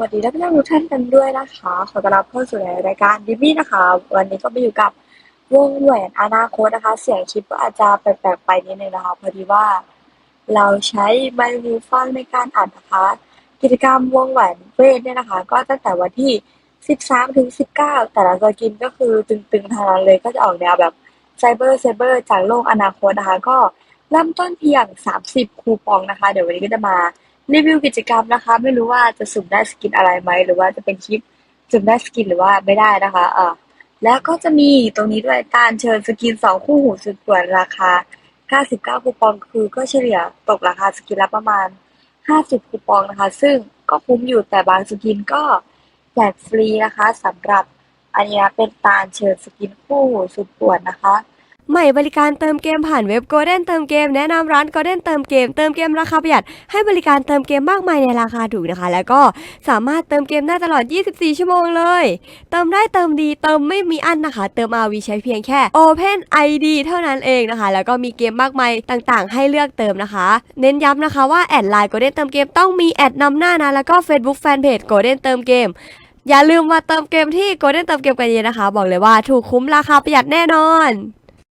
วัสดีท่านผู้ชมทุกท่านกันด้วยนะคะ ขอต้อนรับเข้าสู่รายการดิวี่นะคะ วันนี้ก็มาอยู่กับวงแหวนอนาคตนะคะ เสียงคลิปก็อาจจะแปลกๆไปนิดนึงนะคะ พอดีว่าเราใช้ไมค์หูฟังในการอัดนะคะ กิจกรรมวงแหวนเวทเนี่ยนะคะ ก็ตั้งแต่วันที่ 13 ถึง 19 แต่ละสกินก็คือตึงๆทางนั้นเลยก็จะออกแนวแบบไซเบอร์ไซเบอร์จากโลกอนาคตนะคะ ก็เริ่มต้นเพียง 30 คูปองนะคะ เดี๋ยววันนี้ก็จะมา รีวิวกิจกรรมนะคะ ไม่รู้ว่าจะสุ่มได้สกินอะไรไหมหรือว่าจะเป็นคลิปสุ่มได้สกินหรือว่าไม่ได้นะคะอ่าแล้วก็จะมีตรงนี้ด้วยการเชิญสกินสองคู่หูสุดป่วนราคา 99 คูปองคือก็เฉลี่ยตกราคาสกินละประมาณ 50 คูปองนะคะ ซึ่งก็คุ้มอยู่แต่บางสกินก็แจกฟรีนะคะสำหรับอันนี้เป็นการเชิญสกินคู่หูสุดป่วนนะคะ ใหม่บริการเติมเกมผ่านเว็บ Golden เติมเกมแนะนำร้าน Golden เติมเกม เติมเกมราคาประหยัด ให้บริการเติมเกมมากมายในราคาถูกนะคะ แล้วก็สามารถเติมเกมได้ตลอด 24 ชั่วโมงเลย เติมได้เติมดีเติมไม่มีอันนะคะ เติม RV ใช้เพียงแค่ Open ID เท่านั้นเองนะคะ แล้วก็มีเกมมากมายต่างๆ ให้เลือกเติมนะคะ เน้นย้ำนะคะว่าแอดไลน์ Golden เติมเกมต้องมีแอดนำหน้านะแล้วก็ Facebook Fanpage Golden เติมเกมอย่าลืมมาเติมเกมที่ Golden เติมเกมกันเยอะนะคะ บอกเลยว่าถูกคุ้มราคาประหยัดแน่นอน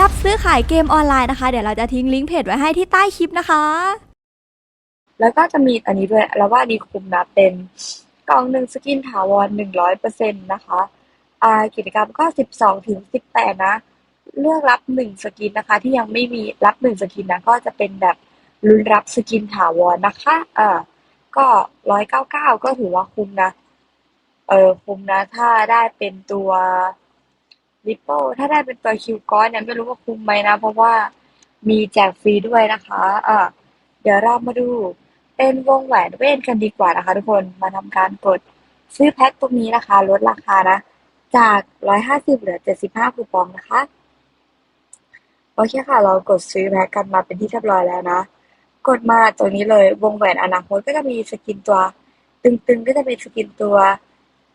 รับซื้อขายเกมออนไลน์นะคะ เดี๋ยวเราจะทิ้งลิงก์เพจไว้ให้ที่ใต้คลิปนะคะ แล้วก็จะมีอันนี้ด้วยแล้วว่าอันนี้คุ้มนะเป็นกล่องหนึ่งสกินถาวรหนึ่งร้อยเปอร์เซ็นต์นะคะอ่ากิจกรรมก็สิบสองถึงสิบแปดนะ เลือกรับหนึ่งสกินนะคะ ที่ยังไม่มีรับหนึ่งสกินนะก็จะเป็นแบบลุ้นรับสกินถาวรนะคะอ่าก็ร้อยเก้าเก้าก็ถือว่าคุ้มนะ เออคุ้มนะ ถ้าได้เป็นตัว ริปเปิลถ้าได้เป็นตัวคิวก้อนเนี่ยไม่รู้ว่าคุ้มไหมนะ เพราะว่ามีแจกฟรีด้วยนะคะอ่าเดี๋ยวเรามาดูเป็นวงแหวนเวทกันดีกว่านะคะ ทุกคนมาทำการกดซื้อแพ็คตรงนี้นะคะ ลดราคานะ จาก 150 เหลือ 75 คูปองนะคะ โอเคค่ะ เรากดซื้อแพ็คกันมาเป็นที่เรียบร้อยแล้วนะ กดมาตรงนี้เลยวงแหวนอนาคตก็จะมีสกินตัว ตึงๆ ก็จะเป็นสกินตัว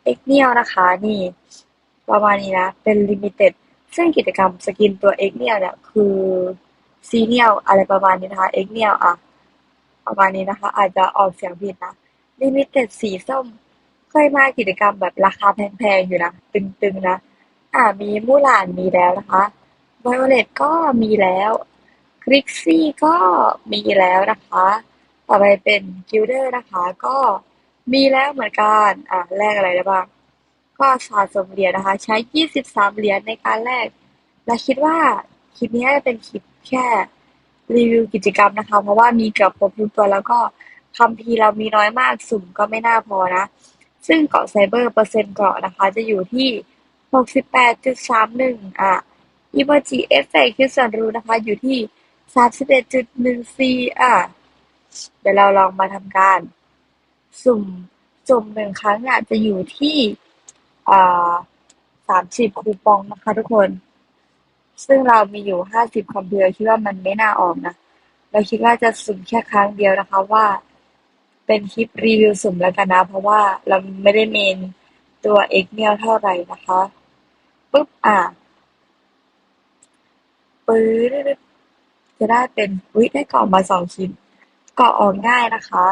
เอ็กเนียลนะคะ นี่ ประมาณนี้นะ เป็นลิมิเต็ดซึ่งกิจกรรมสกินตัวเอ็กเนียเนี่ยคือซีเนียลอะไรประมาณนี้นะคะเอ็กเนียลอะประมาณนี้นะคะ อาจจะออกเสียงผิดนะลิมิเต็ดสีส้มเคยมากิจกรรมแบบราคาแพงๆอยู่นะ ตึงๆนะ อ่ามีมูหลานมีแล้วนะคะไวโอเลตก็มีแล้วคริกซี่ก็มีแล้วนะคะ ต่อไปเป็นกิลเดอร์นะคะ ก็มีแล้วเหมือนกัน อ่าแลกอะไรได้บ้าง ก็สะสมเหรียญนะคะ ใช้23เหรียญในการแลกและคิดว่าคลิปนี้จะเป็นคลิปแค่รีวิวกิจกรรมนะคะ เพราะว่ามีเกือบครบทุกตัวแล้วก็คัมภีร์เรามีน้อยมากสุ่มก็ไม่น่าพอนะ ซึ่งเกาะไซเบอร์เปอร์เซ็นต์เกาะนะคะ จะอยู่ที่68.31อะอีโมจิเอฟเฟกต์คือส่วนรู้นะคะ อยู่ที่31.14อะเดี๋ยวเราลองมาทำการ สุ่มจุ่มหนึ่งครั้งเนี่ยจะอยู่ที่ สามสิบคูปองนะคะทุกคน ซึ่งเรามีอยู่ห้าสิบคอมพิวเตอร์คิดว่ามันไม่น่าออกนะ เราคิดว่าจะสุ่มแค่ครั้งเดียวนะคะว่า เป็นคลิปรีวิวสุ่มแล้วกันนะ เพราะว่าเราไม่ได้เมนตัวเอ็กเมลเท่าไหร่นะคะปุ๊บอะปื๊ดจะได้เป็นอุ้ยได้กล่องมาสองชิ้นกาะออกง่ายนะคะ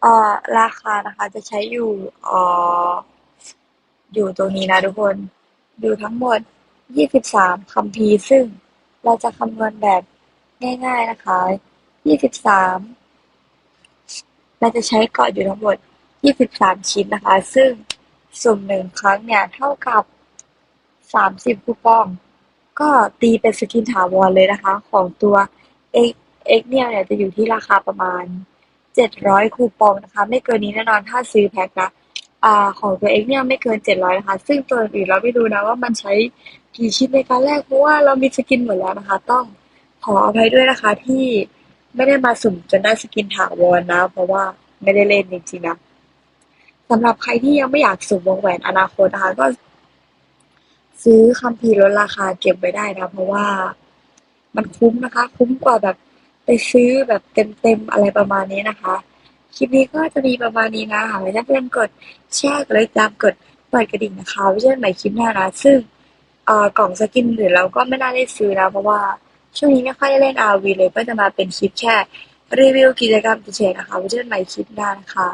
เอ่อราคานะคะจะใช้อยู่เอ่อ อยู่ตรงนี้นะทุกคน อยู่ทั้งหมด 23คัมภีซึ่งเราจะคำนวณแบบง่ายๆนะคะ 23 เราจะใช้เกาะอยู่ทั้งหมด 23 ชิ้นนะคะ ซึ่งสุ่มหนึ่งครั้งเนี่ย เท่ากับ 30คูปอง ก็ตีเป็นสกินถาวรเลยนะคะ ของตัว X X เนี่ยเนี่ยจะอยู่ที่ราคาประมาณ 700คูปองนะคะ ไม่เกินนี้แน่นอนถ้าซื้อแพ็คนะ อ่าของตัวเองเนี่ยไม่เกิน700นะคะ ซึ่งตัวอื่นเราไม่รู้นะว่ามันใช้กี่ชิ้นในการแรกเพราะว่าเรามีสกินหมดแล้วนะคะ ต้องขออภัยด้วยนะคะที่ไม่ได้มาสุ่มจนได้สกินถาวรนะ เพราะว่าไม่ได้เล่นจริงๆนะสำหรับใครที่ยังไม่อยากสุ่มวงแหวนอนาคตนะคะก็ ซื้อคัมภีร์ลดราคาเก็บไว้ได้นะ เพราะว่ามันคุ้มนะคะ คุ้มกว่าแบบไปซื้อแบบเต็มๆอะไรประมาณนี้นะคะ คลิปนี้ก็จะมีประมาณนี้นะหากไม่ได้เพื่อนกดแชร์กดไลค์ตามกดเปิดกระดิ่งนะคะไว้เจอกันใหม่คลิปหน้านะซึ่งเอ่อกล่องสกินหรือเราก็ไม่น่าได้ซื้อนะเพราะว่าช่วงนี้ไม่ค่อยได้เล่น RV เลยก็จะมาเป็นคลิปแค่รีวิวกิจกรรมเฉยๆนะคะไว้เจอกันใหม่คลิปหน้านะคะ